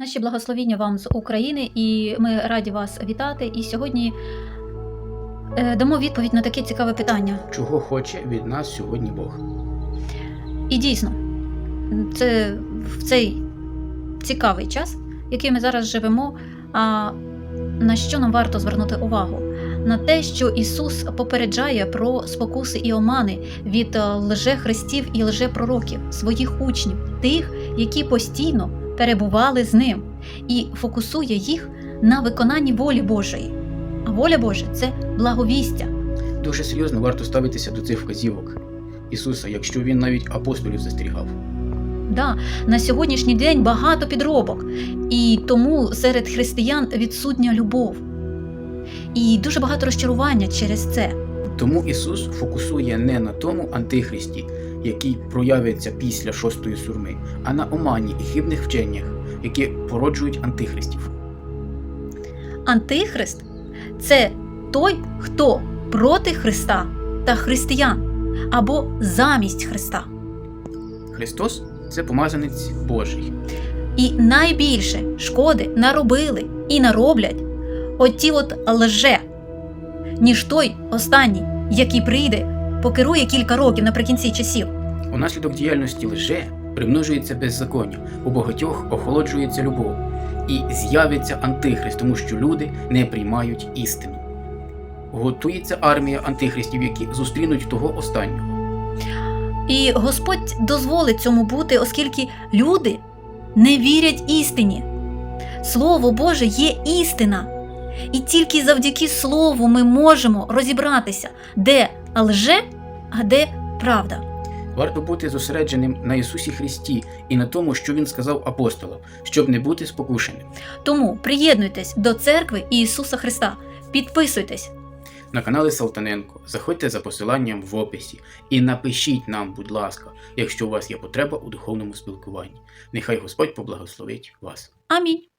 Наші благословіння вам з України, і ми раді вас вітати. І сьогодні е, дамо відповідь на таке цікаве питання. Чого хоче від нас сьогодні Бог? І дійсно, це в цей цікавий час, який ми зараз живемо. А на що нам варто звернути увагу? На те, що Ісус попереджає про спокуси і омани від е, лжехристів і лжепророків, своїх учнів, тих, які постійно перебували з ним, і фокусує їх на виконанні волі Божої. А воля Божа це благовістя. Дуже серйозно варто ставитися до цих вказівок Ісуса, якщо він навіть апостолів застерігав. Да, на сьогоднішній день багато підробок, і тому серед християн відсутня любов. І дуже багато розчарування через це. Тому Ісус фокусує не на тому антихристі, який проявиться після шостої сурми, а на омані і хибних вченнях, які породжують антихристів. Антихрист це той, хто проти Христа та християн або замість Христа. Христос це помазанець Божий. І найбільше шкоди наробили і нароблять оті от лже, ніж той останній, який прийде, покерує кілька років наприкінці часів. Унаслідок діяльності лже примножується беззаконня, у багатьох охолоджується любов, і з'явиться антихрист, тому що люди не приймають істину. Готується армія антихристів, які зустрінуть того останнього. І Господь дозволить цьому бути, оскільки люди не вірять істині. Слово Боже є істина. І тільки завдяки Слову ми можемо розібратися, де лже, а де правда. Варто бути зосередженим на Ісусі Христі і на тому, що Він сказав апостолам, щоб не бути спокушеним. Тому приєднуйтесь до церкви Ісуса Христа, підписуйтесь. На канали Салтаненко заходьте за посиланням в описі і напишіть нам, будь ласка, якщо у вас є потреба у духовному спілкуванні. Нехай Господь поблагословить вас. Амінь.